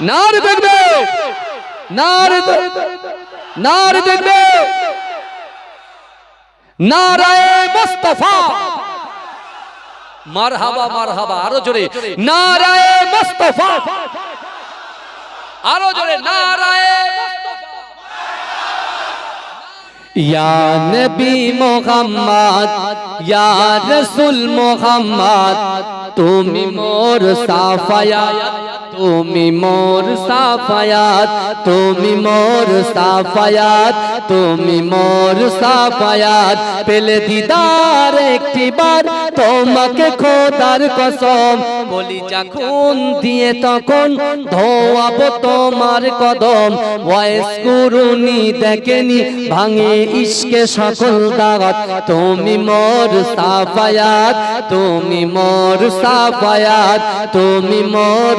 নার দেখবে। নার নার দেখবে। নারায়ে মুস্তাফা। মারহাবা মারহাবা, আরও জোরে। নারায়ে মুস্তাফা। আরও জোরে। নারায়ে ইয়া নবী মোহাম্মদ, ইয়া রাসূল মোহাম্মদ। তুমি মোর সাফায়াত তুমি মোর সাফায়াত, তুমি মোর সাফায়াত, তুমি মোর সাফায়াত। পেলে দিদার একটি বার তোমাকে খোদার কসম, বলি যখন দিয়ে তখন ধোয়াবো তোমার কদম। বয়স করুনি দেখেনি, ভাঙে ইশকে সকল দাগাত তুমি মোর সাফায়াত, তুমি মোর সাফায়াত, তুমি মোর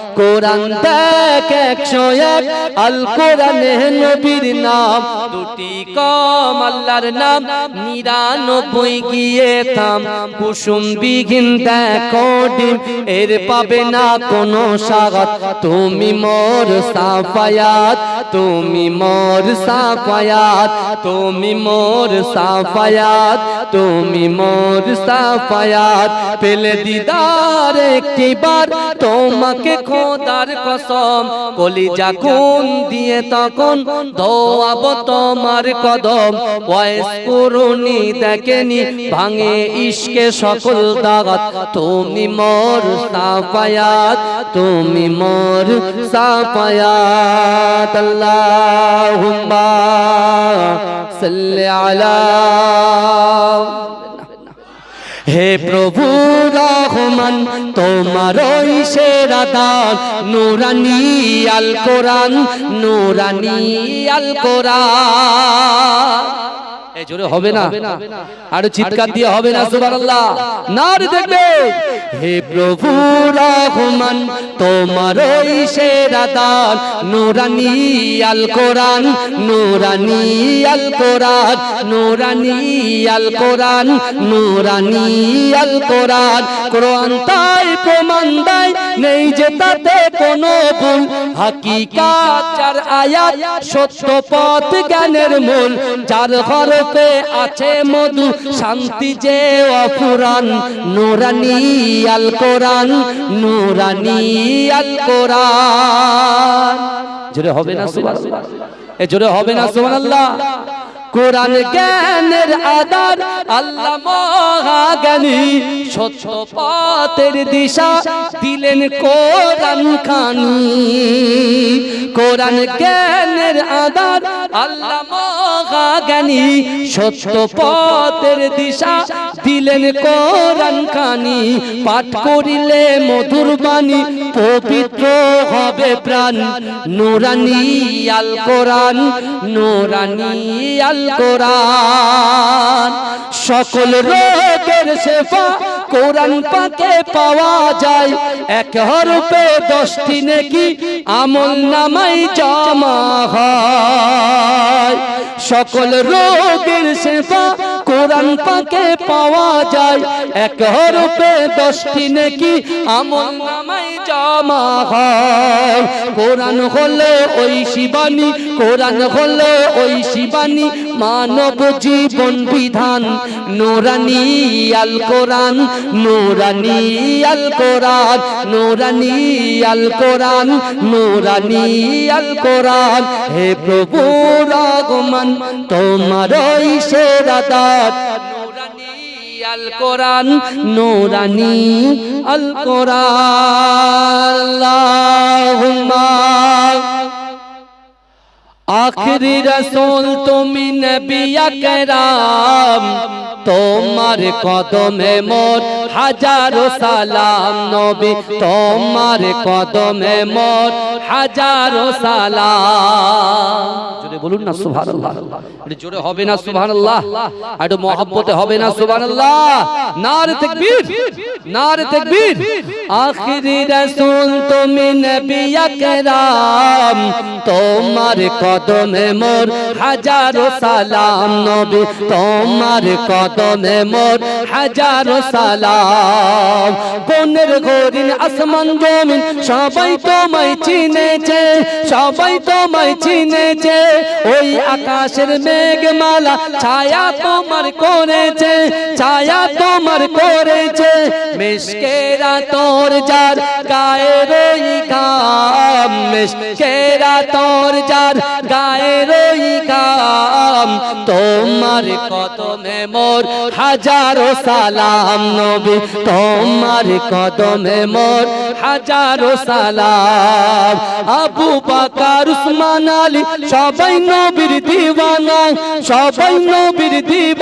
কোরআন দেখ একশো এক, আল কোরআনে নবীর নাম। দুটি কম আল্লাহর নাম, নিরানব্বই গিয়ে থাম। কুসুম বিঘিন দেখো এর পাবে না কোনো স্বাগত। তুমি মোর সাফায়াত, তুমি মোর সাফায়াত, তুমি মোর সাফায়াত, তুমি মোর সাফায়াত। পেলে দিদার একটি বার, তোমাকে খোদার কসম কলি যখন দিয়ে তখন ধোয়াব তোমার কদম। বয়স করুনি দেখেনি, ভাঙে ইশকে সকল দাগাত। তুমি মোর সাফায়াত, তুমি মোর সাফায়াত। আল্লাহুম্মা সাল্লি আলা হে প্রভু রহমান তোমার ওই সেরা দান। নুরানি আল কোরআন নুরানি আল কোরআন। জোরে হবে না। আর চিৎকার দিয়ে হবে না সুবহানাল্লাহ। দেখবে। হে প্রভু রহমান তোমার দান নুরানি আল কোরআন নুরানি আল কোরআন নুরানি আল কোরআন নুরানি আল কোরআন কোরআন তাই প্রমাণ দেয় নেই যে তাতে কোনো ভুল। হাকিকাত যার আয়াত সত্য পথ জ্ঞানের মূল। যার হরফে আছে মধু, শান্তি যে অফুরান। নুরানি আল কোরআন, নুরানি আল কোরআন। জোরে হবে না সুবহানাল্লাহ? এ জোরে হবে না সুবহানাল্লাহ? কোরআন জ্ঞানের আদার, আল্লাহ মহাজ্ঞানী সত্য পথের দিশা দিলেন কোরআন খানি। কোরআন জ্ঞানের আদার, আল্লাহ মহাজ্ঞানী সত্য পথের দিশা দিলেন কোরআন খানি। পাঠ করিলে মধুর বাণী, পবিত্র হবে প্রাণ। নুরানি আল কোরআন, নুরানি আল কোরআন। সকল রোগের সেবা কোরআন পাকে পাওয়া যায়। এক হরফে দশটি নেকি আমল নামাই জমা হয়। সকল রোগের সেবা কোরআন পাকে পাওয়া যায়। এক হরফে দশটি নেকি আমল নামাই জমা হয়। কোরআন হলো ওই শিবানী, কোরআন হলো ওই শিবানী, মানব জীবন বিধান। নোরানি আল কোরআন, নোরানি আল কোরআন, নোরানি আল কোরআন, নোরানি আল কোরআন। হে প্রভু রাগমান তোমার ওই সেরা দাত নোরানি আল কোরআন নোরানি আল কোরআন আল্লাহুম্মা। আখরি রসুল তুমি নবী আকরাম। তোমার কদমে মোর হাজারো সালাম নবী। তোমার কদমে মোর হাজারো সালাম। জোরে বলুন না সুবহানাল্লাহ। একটু জোরে হবে না সুবহানাল্লাহ। একটু মহব্বতে হবে না সুবহানাল্লাহ। নারে তাকবীর নারে তাকবীর। আখরি রসুল তুমি নবী আকরাম। তোমার কদমে কদমে মোর হাজারো সালাম নবী। তোমার কদমে মোর হাজারো সালাম। বনের গরিন আসমান, জমিন, সবাই তোমায় চিনেছে, সবাই তোমায় চিনেছে। ওই আকাশের মেঘমালা ছায়া তোমার করেছে, ছায়া তোমার করেছে। মিশকেরা তোর যার গায়ে রই গাম মিশকেরা তোর যার গাম তোমার কদমে মোর হাজারো সালাম, নবী, তোমার কদমে মোর হাজারো সালাম। আবু বাকার, উসমান, আলী, সবাই নবীর দিওয়ানা, সবাই নবীর দিওয়ানা।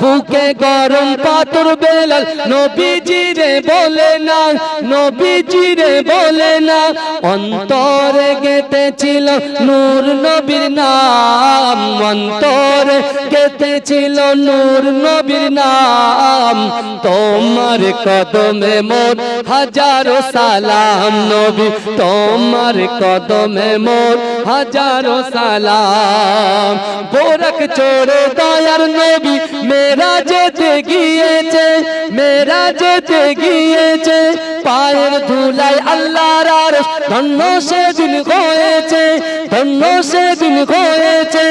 বুকে গরম পাথর বেলাল নবীজি রে বলে না নবীজি রে বলে না, অন্তরে গেতেছিল নূর নবীর নাম, অন্তরে গেতেছিল নূর নবীর নাম। তোমার কদমে মোর হাজারো সালাম নবী, তোমার কদমে মোর হাজারো সালাম। বোরক চোরে দয়ার নবী মেরা যেতে গিয়েছে, মেরা যেতে গিয়েছে। পায়ের ধুলাই আল্লাহর আরশ, ধন্য সেদিন হয়েছে, ধন্য সেদিন হয়েছে।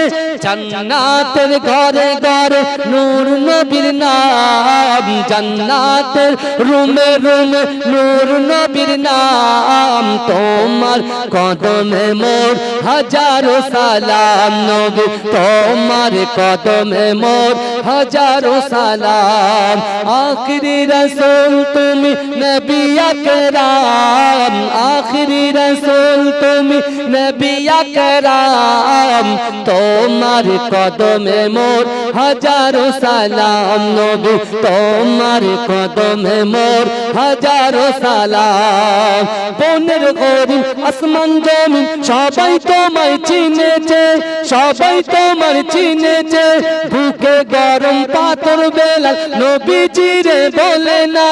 জান্নাতের ঘরে ঘরে নূর নবীর নাম, জান্নাতের রুমে রুমে নূর নবীর নাম। তোমার কদমে মোর হাজারো সালাম নবী, তোমার কদমে মোর হাজারো সালাম। আখরি রসুল তুমি নবী আকরাম। আখরি রসুল তুমি নবী আকরাম। তোমার কদমে মোর হাজারো সালাম। নবী, তোমার কদমে মোর হাজারো সালাম। বনের গরি, আসমান, জমিন, সবাই তোমায় চিনেছে, সবাই তোমার চিনেছে। বুকে গরম পাথর বেলা নবীজি রে বলে না,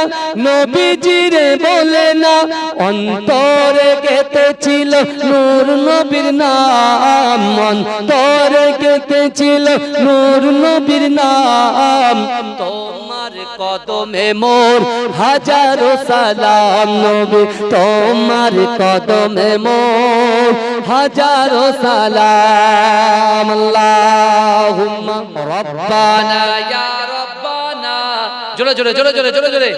নবীজি রে বলে না, অন্তরে গেতেছিল নূর নবীর নাম, অন্তরে গেতেছিল নূর নবীর নাম কদমে মোর হাজারো সালাম নবী, তোমার কদমে মোর হাজারো সালাম। আল্লাহুম্মা রব্বানা, ইয়া রব্বানা। জোরে জোরে জোরে জোরে জোরে জোরে।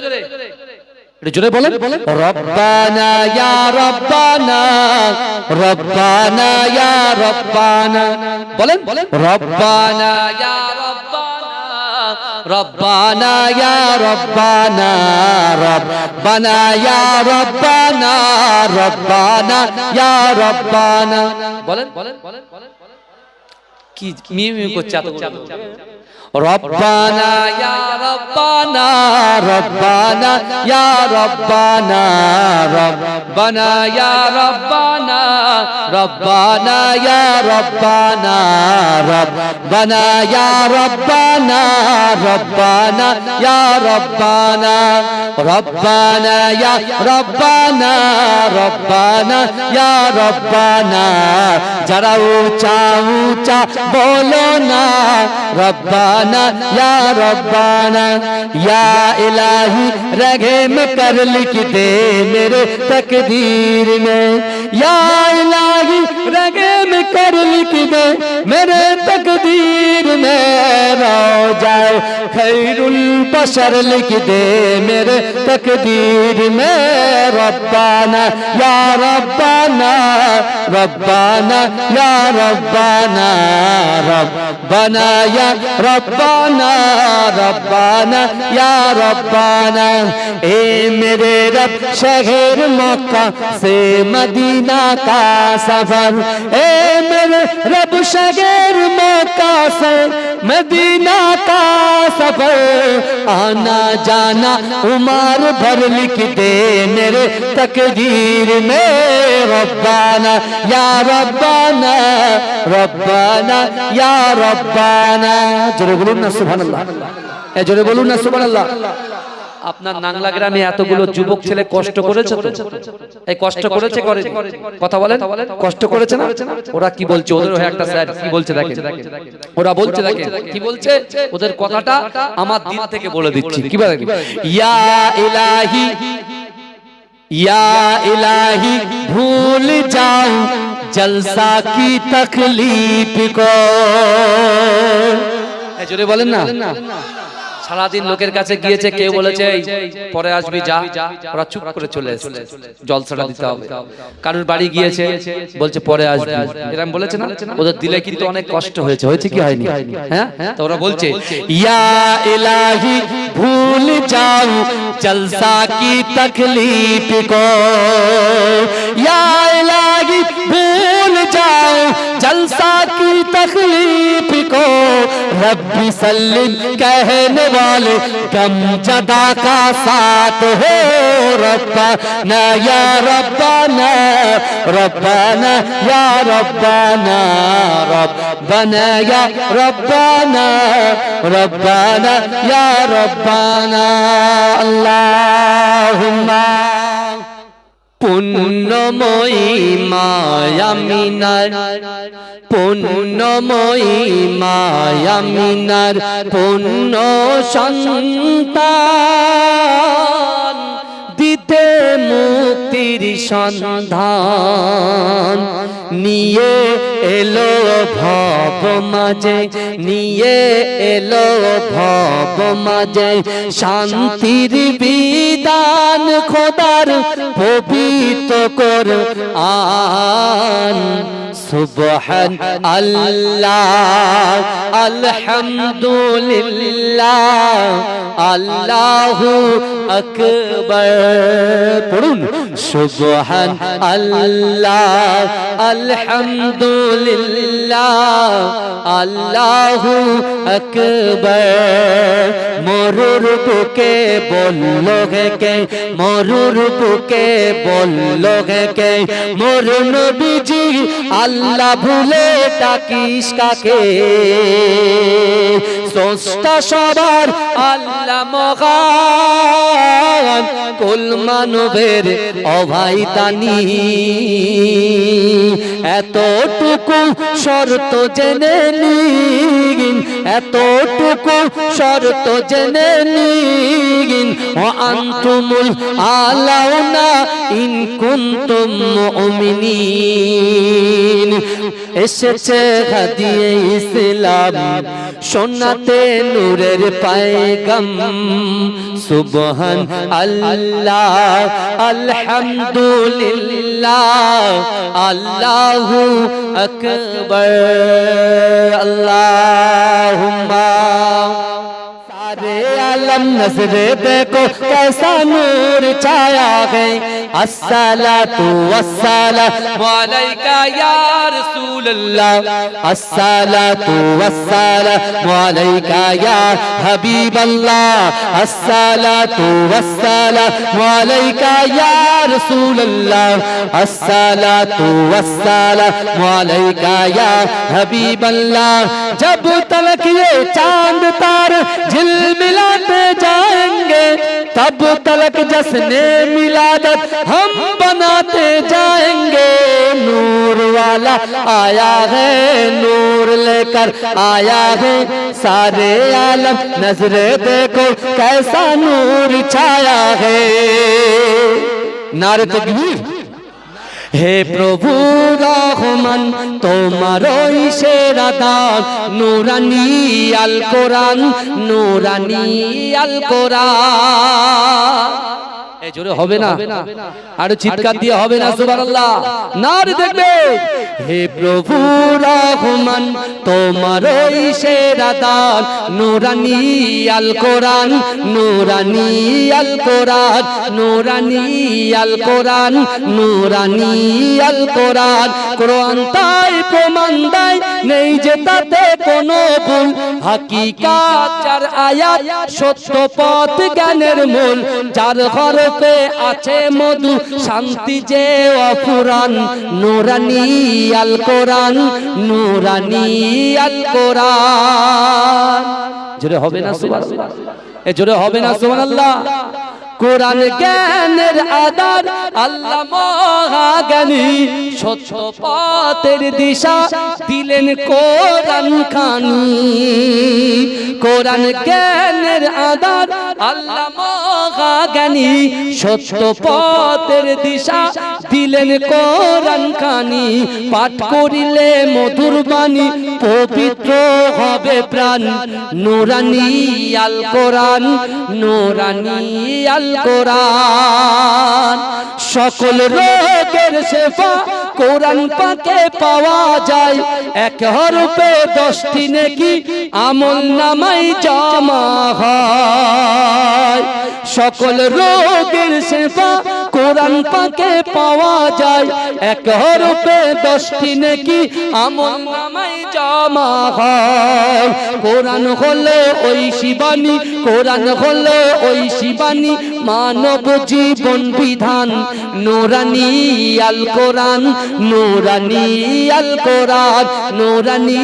জোরে বলেন। রব্বানা, ইয়া রব্বানা। রব্বানা, ইয়া রব্বানা। বলেন। রব্বানা, ইয়া রব্বানা। ربنا يا ربنا ربنا يا ربنا ربنا يا ربنا বলেন কি মিউ মিউ করছে এত ربنا يا ربنا ربنا يا ربنا ربنا يا ربنا ربنا یا ربنا ربنا یا ربنا ربنا یا ربنا ربنا یا ربنا ربنا یا ربنا جرا اونچا اونچا بولو نا ربنا یا ربنا یا الہی رحم کر لکھ دے میرے تقدیر میں، یا الہی লাগি রেগে रगेम कर लिख दे मेरे तकदीर में रो जाए खैरुल बशर लिख दे मेरे तकदीर में रब्बाना या रब्बाना रब्बाना या रब्बाना रब्बाना या रब्बाना रब्बाना या रब्बाना ए मेरे रब शहर मक्का से मदीना का सफर ए मेरे रब शगर मौका से मदीना का सफर आना जाना उमार भर लिख दे मेरे तकदीर में रब्बाना या रब्बाना रब्बाना या रब्बाना जोरे बोलूं ना सुभान अल्लाह जोरे बोलूं ना सुभान अल्लाह আপনার নাংলা গ্রামে এতগুলো যুবক ছেলে কষ্ট করেছে তো? এই কষ্ট করেছে করে কথা বলেন? কষ্ট করেছে না? ওরা কি বলছে? ওদের একটা স্যার কি বলছে দেখেন? ওরা বলছে দেখেন কি বলছে? ওদের কথাটা আমার দিন থেকে বলে দিচ্ছি। কি বলে? ইয়া ইলাহি ইয়া ইলাহি ভুল যাও জলসা কি তকলিফ কো জোরে বলেন না? সারাদিন লোকের কাছে গিয়েছে কেউ বলেছে "এই, পরে আসবি যা ওরা চুপ করে চলে এসেছে জলসাটা দিতে হবে কারোর বাড়ি গিয়েছে বলছে পরে আসবি এরকম বলেছে না ওদের দিলে কিন্তু অনেক কষ্ট হয়েছে হয়েছে কি হয়নি হ্যাঁ তো ওরা বলছে ইয়া ইলাহি ভুল যাও জলসা কি তকলিফ কো ইয়া ইলাহি ভুল যাও जलसा की तकलीफ को रब्बी सल्लिम कहने वाले गम जदा का साथ हो रब्बाना या रब्बाना रब्बाना या रब्बाना रब्बाना या रब्बाना रब्बाना या रब्बाना अल्लाहुम्मा পুণ্যময়ী মায়ামিনার পুণ্যময়ী মায়ামিনার পুণ্য সন্তান। দিতে মুক্তির সন্ধান। নিয়ে এলো ভব মাঝে, নিয়ে এলো ভব মাঝে। শান্তির বিধান খোদার পবিত্র কর আন সুবহান আল্লাহ আলহামদুলিল্লাহ আল্লাহু আকবার পড়ুন সুবহান আল্লাহ আলহামদুলিল্লাহ আল্লাহু আকবার মরুর বুকে বলল কে মরুর বুকে বলল কে মোর নবীজি আল্লাহ ভুলে ডাকিস কাকে? স্রষ্টা সবার আল্লাহ মহান, কুল মানবের অভাই দানি এতটুকু শর্ত জেনে নিন, এতটুকু শর্ত জেনে নিন। ও আন্তুমুল আলাউনা ইন কুনতুম মুমিনিন। এসেছে হাদিয়ে ইসলাম, সোনাতে নূরের পায়গাম। সুবহান আল্লাহ, আলহামদুলিল্লাহ, আল্লাহু আকবার, আল্লাহুম্মা। وسلم نظر کو کیسا نور چھایا ہے۔ السلام والسلام علیکہ یا رسول اللہ۔ السلام والسلام علیکہ یا حبیب اللہ۔ السلام والسلام علیکہ یا رسول اللہ۔ السلام والسلام علیکہ یا حبیب اللہ۔ جب تلک یہ چاند تار جل ملاتے جائیں گے، تب تلک جشن ملادت ہم بناتے جائیں گے۔ نور والا آیا ہے، نور لے کر آیا ہے۔ سارے عالم نظر دیکھو، کیسا نور چھایا ہے۔ نعرہ تکبیر۔ হে প্রভু রহমান তোমার ওই সেরা দান নুরানি আল কোরআন নুরানি আল কোরআন। এই জোরে হবে না। আরও চিৎকার দিয়ে হবে না সুবহানাল্লাহ। না রে দেখবে। হে প্রভু রহমান তোমার ওই সেরা দান। নুরানি আল কোরআন নুরানি আল কোরআন নুরানি আল কোরআন নুরানি আল কোরআন কোরআন তাই প্রমাণ দেয় নেই যে তাতে কোনো ভুল। হাকিকাত যার আয়াত সত্য পথ জ্ঞানের মূল। যার হরফে আছে মধু, শান্তি যে অফুরান। নুরানি আল কোরআন, নুরানি আল কোরআন। জোরে হবে না, সুবহানাল্লাহ। এ জোরে হবে না, সুবহানাল্লাহ। কোরআন জ্ঞানের আদার, আল্লাহ মহাজ্ঞানী সত্য পথের দিশা দিলেন কোরআন খানি। কোরআন জ্ঞানের আদার, আল্লাহ মহাজ্ঞানী সত্য পথের দিশা দিলেন কোরআন খানি। পাঠ করিলে মধুর বাণী, পবিত্র হবে প্রাণ। নুরানি আল কোরআন, নুরানি আল কোরআন। সকল রোগের সেবা কোরআন পাকে পাওয়া যায়। এক হরফে দশটি নাকি আমল নামাই জমা হয়। সকল রোগের সেবা কোরআন পাকে পাওয়া যায়। এক হরফে দশটি নাকি আমল নামাই জমা হয়। কোরআন হলো ওই শিবানী কোরআন হলো ওই শিবানী মানব জীবন বিধান। নোরানি আল কোরআন, নোরানি আল কোরআন, নোরানি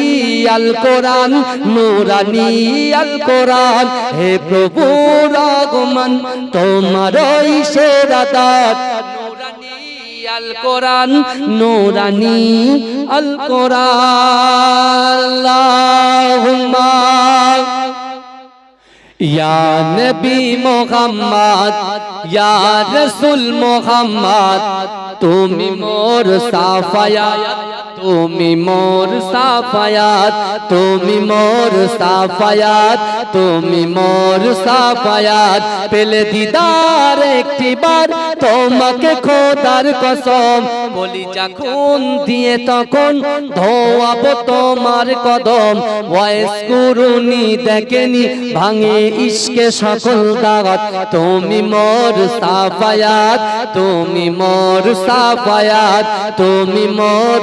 আল কোরআন, নোরানি আল কোরআন। হে প্রভু আগমন, তোমার সেরাদার নোরানি আল কোরআন, নোরানি আল কোরআন। আল্লাহুম্মা ইয়া নবী মোহাম্মদ ইয়া রসুল মোহাম্মদ তুমি মোর সাফায়াত তুমি মোর সাফায়াত, তুমি মোর সাফায়াত, তুমি মোর সাফায়াত। পেলে দিদার একটি বার তোমাকে খোদার কসম বলি যখন দিয়ে তখন ধোয়াব তোমার কদম। ওয়াইস কুরুনি দেখেনি ভাঙে ইশকে সকল দাগাত তুমি মোর সাফায়াত, তুমি মোর সাফায়াত, তুমি মোর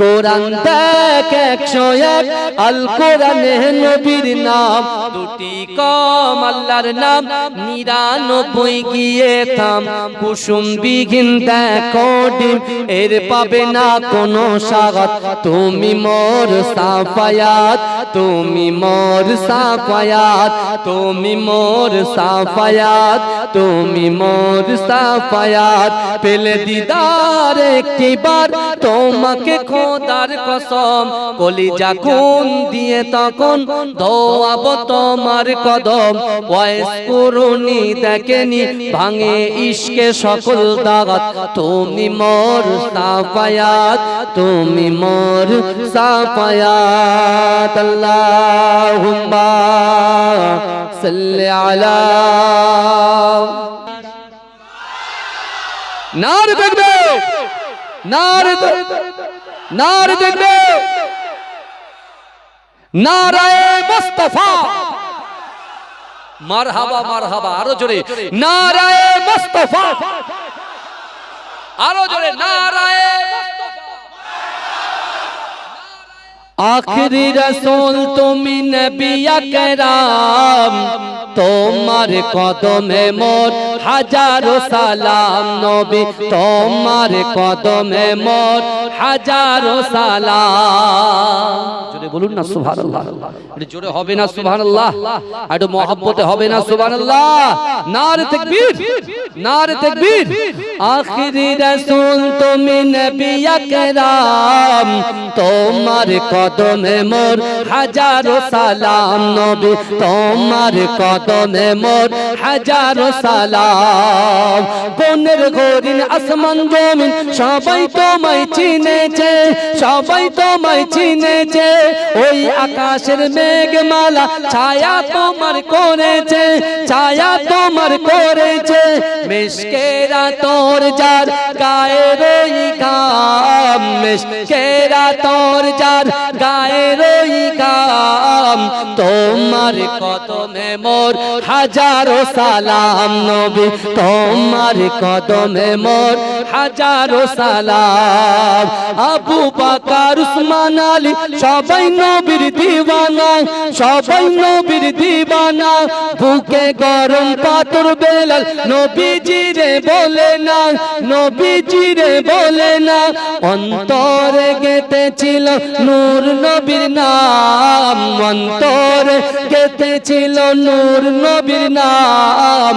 কোরআন দেখ একশো এক, আল কোরআনে নবীর নাম। দুটি কম আল্লাহর নাম, নিরানব্বই গিয়ে থাম। কুসুম বিঘিন দেখো এর পাবে না কোনো স্বাগত। তুমি মোর সাফায়াত, তুমি মোর সাফায়াত, তুমি মোর সাফায়াত, তুমি মোর সাফায়াত। পেলে দিদার একটি বার, তোমাকে খোদার কসম, কলিজা খুন দিয়ে তখন ধোয়াব তোমার কদম। ওয়াইস করুনি দেখেনি, ভাঙে ইশকে সকল দাগাত। তুমি মোর সাফায়াত, তুমি মোর সাফায়াত। আল্লাহুম্মা সাল্লি আলা নার দেখবে নার নার দেখবে। নারায় মুস্তাফা। মারহাবা মারহাবা আরও জোরে। নারায় মুস্তাফা। আরও জোরে নারায় আখরি রসুল তুমি নবিয়া কেরাম তোমার কদমে মোর হাজারো সালাম নবী। তোমার কদমে মোর হাজারো সালাম। জোরে বলুন না সুবহানাল্লাহ। একটু জোরে হবে না সুবহানাল্লাহ। একটু মহব্বতে হবে না সুবহানাল্লাহ। নারে তাকবীর নারে তাকবীর। আখরি রাসূল তুমি নবী আকরাম। তোমার কদমে মোর হাজারো সালাম নবী, তোমার কদমে মোর হাজারো সালাম। বনের গরিন আসমান জমিন সবাই তোমায় চিনেছে, সবাই তোমায় চিনেছে। ওই আকাশের মেঘমালা ছায়া তোমার করেছে, ছায়া তোমার করেছে। মেশকেরা তোর যার গায়ের গাম মেশকেরা তোর যার গায়ের ওই গাম তোমার কদমে মোর হাজারো সালাম নবী। তোমার কদমে মোর হাজারো সালাম। আবু বাকার, উসমান আলী সবাই নবীর দিওয়ানা সবাই নবীর দিওয়ানা বুকে গরম পাথর বেলাল নবীজি রে বলে না নবীজিরে বলে না, অন্তরে গেতেছিল নূর নবীর নাম, অন্তরে গেতেছিল নূর নবীর নাম।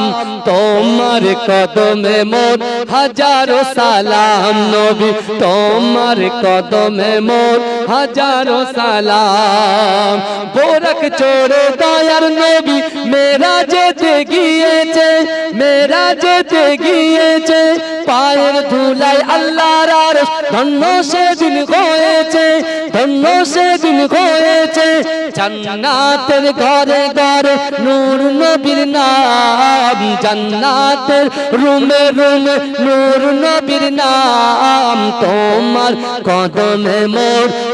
তোমার কদমে মোর হাজারো সালাম নবী, তোমার কদমে মোর হাজারো সালাম। বোরক চোরে দয়ার নবী মেরা যেতে গিয়েছে মেরা যেতে গিয়েছে। পায়ের ধুলাই আল্লাহর আরশ, ধন্য সেদিন হয়েছে, ধন্য সেদিন হয়েছে। জান্নাতের ঘরে ঘরে নূর নবীর নাম, জান্নাতের রুমে রুমে নূর নবীর নাম। তোমার কদমে মোর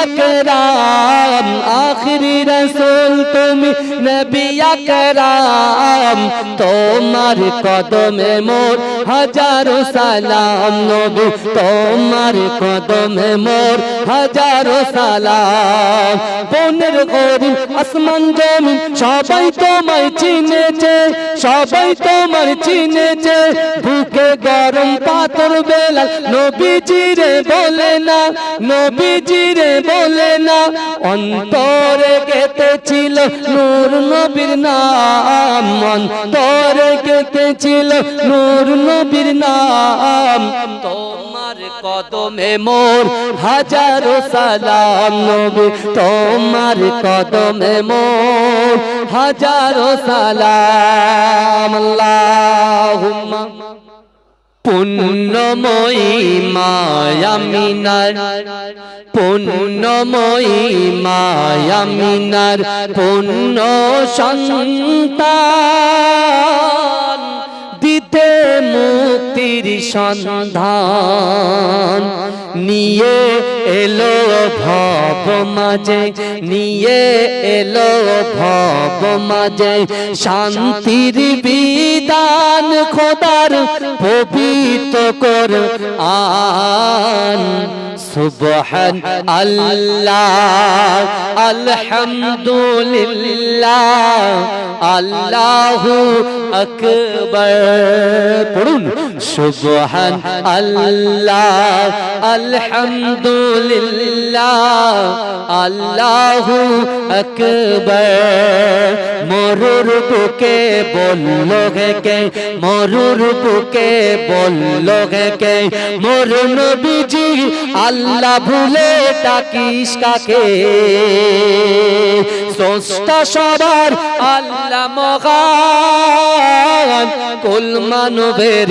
আকরাম, আখরি রসুল তুমি নবী আকরাম। তোমার কদমে মোর হাজারো সালাম নবী, তোমার কদমে মোর হাজারো সালাম। বনের গরিব, আসমান জমিন, সবাই তোমায় চিনেছে, সবাই তোমার চিনেছে। বুকে গরম পাথর বেলা নবীজিরে বলে না, নবীজিরে বলে না, অন্তরে গেতেছিল নূর নবীর নাম, অন্তরে গেতেছিল নূর নবীর নাম। তোমার কদমে মোর হাজারো সালাম নবী, তোমার কদমে মোর হাজারো সালাম। পুণ্যময়ী মায়ামিনার পুণ্যময়ী মায়ামিনার পুণ্য সন্তান, দিতে মুক্তির সন্ধান। নিয়ে এলো ভব মাঝে, নিয়ে এলো ভব মাঝে, শান্তির বিদান খোদার পবিত্র কর আন সুবহান আল্লাহ, আলহামদুলিল্লাহ, আল্লাহু আকবার। পড়ুন, সুবহান আল্লাহ, আলহামদুলিল্লাহ, আল্লাহু আকবার। মরুর বুকে বলল কে, মরুর বুকে বলল কে, মোর নবীজি আল্লাহ ভুলে ডাকিস কাকে? স্রষ্টা সবার আল্লাহ মহান, কুল মানবের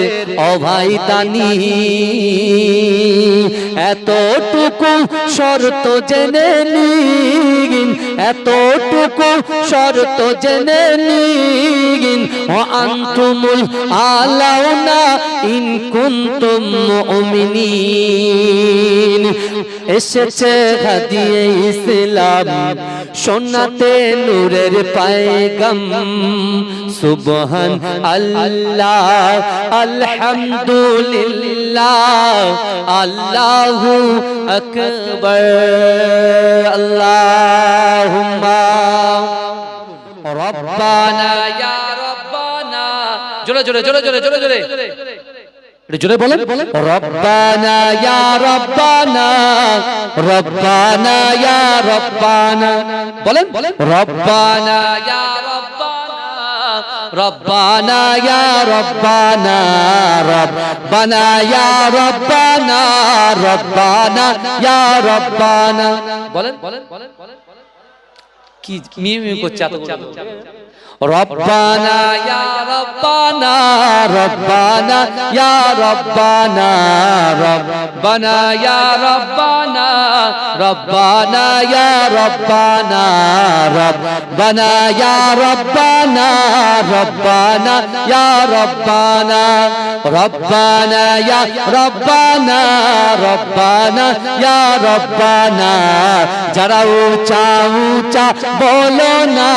অভাই তানি এতটুকু শর্ত জেনে নিন এতটুকু শর্ত জেনে নিন ও আন্তুমুল আলাউনা ইন কুনতুম মুমিনিন। এসেছে হাদিয়ে ইসলাম সোনাতে নূরের পায়গাম। সুবহান আল্লাহ, আলহামদুলিল্লাহ, আল্লাহু আকবার, আল্লাহুম্মা। রব্বানা, ইয়া রব্বানা। জোরে জোরে জোরে জোরে জোরে জোরে। জোরে বলেন। রব্বানা ইয়া রব্বানা রব্বানা ইয়া রব্বানা। বলেন। রব্বানা ইয়া রব্বানা রব্বানা ইয়া রব্বানা রব্বানা ইয়া রব্বানা রব্বানা ইয়া রব্বানা। বলেন। কি মিউ মিউ করছে এত রব্বানা, ইয়া রব্বানা রব্বানা, ইয়া রব্বানা রব্বানা, ইয়া রব্বানা রব্বানা, ইয়া রব্বানা রব্বানা, ইয়া রব্বানা রব্বানা, ইয়া রব্বানা রব্বানা, ইয়া রব্বানা রব্বানা, ইয়া রব্বানা, যারা উঁচা উঁচা বলো না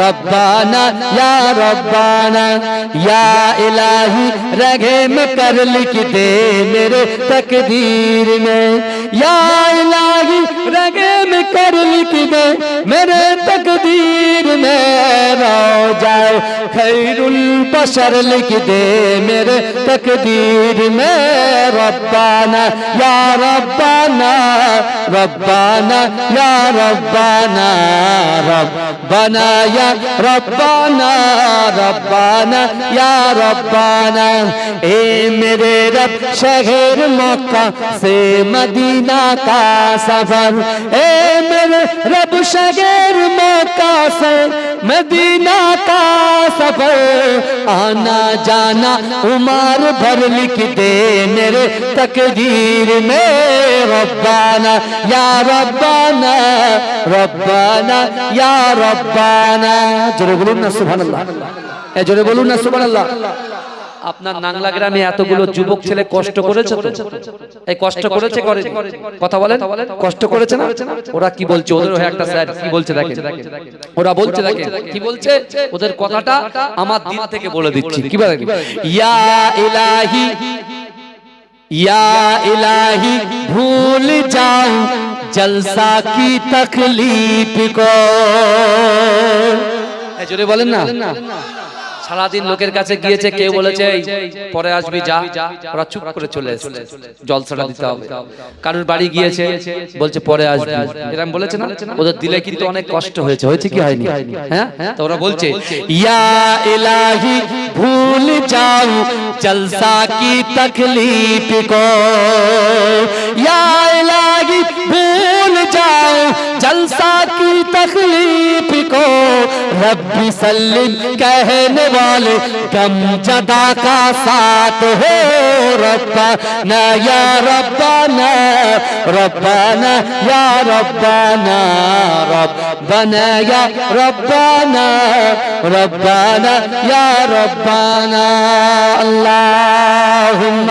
রব্বানা ربانا یا ربانا، یا الہی رحم کر لکھ دے میرے تقدیر میں۔ یا الہی رحم کر لکھ دے میرے दे मेरे तकदीर में रो जाए खैरुल बशर लिख दे मेरे तकदीर में रब्बाना या रब्बाना रब्बाना या रब्बाना रब्बाना या रब्बाना रब्बाना या रब्बाना ए मेरे रब शहर मक्का से मदीना का सफर ए मेरे रब शहर کا سر، مدینہ کا سفر۔ آنا جانا، عمر بھر لکھ دے میرے تقدیر میں ربانا، یا ربانا ربانا، یا ربانا۔ جرے بولو نا سبحان اللہ۔ اے جرے بولو نا سبحان اللہ۔ আপনার নাংলা গ্রামে এতগুলো যুবক ছেলে কষ্ট করেছে তো? এই কষ্ট করেছে করে কথা বলেন? কষ্ট করেছে না? ওরা কি বলছে? ওদের একটা স্যার কি বলছে দেখেন? ওরা বলছে দেখেন? কি বলছে? ওদের কথাটা আমার দিন থেকে বলে দিচ্ছি। কি বলে ইয়া ইলাহি ইয়া ইলাহি ভুল যাও জলসা কি তকলিফ কো জোরে বলেন না? সারাদিন লোকের কাছে গিয়েছে কেউ বলেছে পরে আসবি যা। ওরা চুপ করে চলে এসেছে। জলসাটা দিতে হবে। কারোর বাড়ি গিয়েছে বলছে পরে আসবি। এরকম বলেছে না? ওদের দিলে কিন্তু অনেক কষ্ট হয়েছে। হয়েছে কি হয়নি? হ্যাঁ? তো ওরা বলছে ইয়া ইলাহি ভুল যাও। জলসা কি তকলিফ কো ইয়া ইলাহি جائے جلسہ کی تکلیف کو رب سلم کہنے والے کم جدا کا ساتھ ہو ربنا یا ربنا ربنا یا ربنا ربنا یا ربنا ربنا یا ربنا اللہم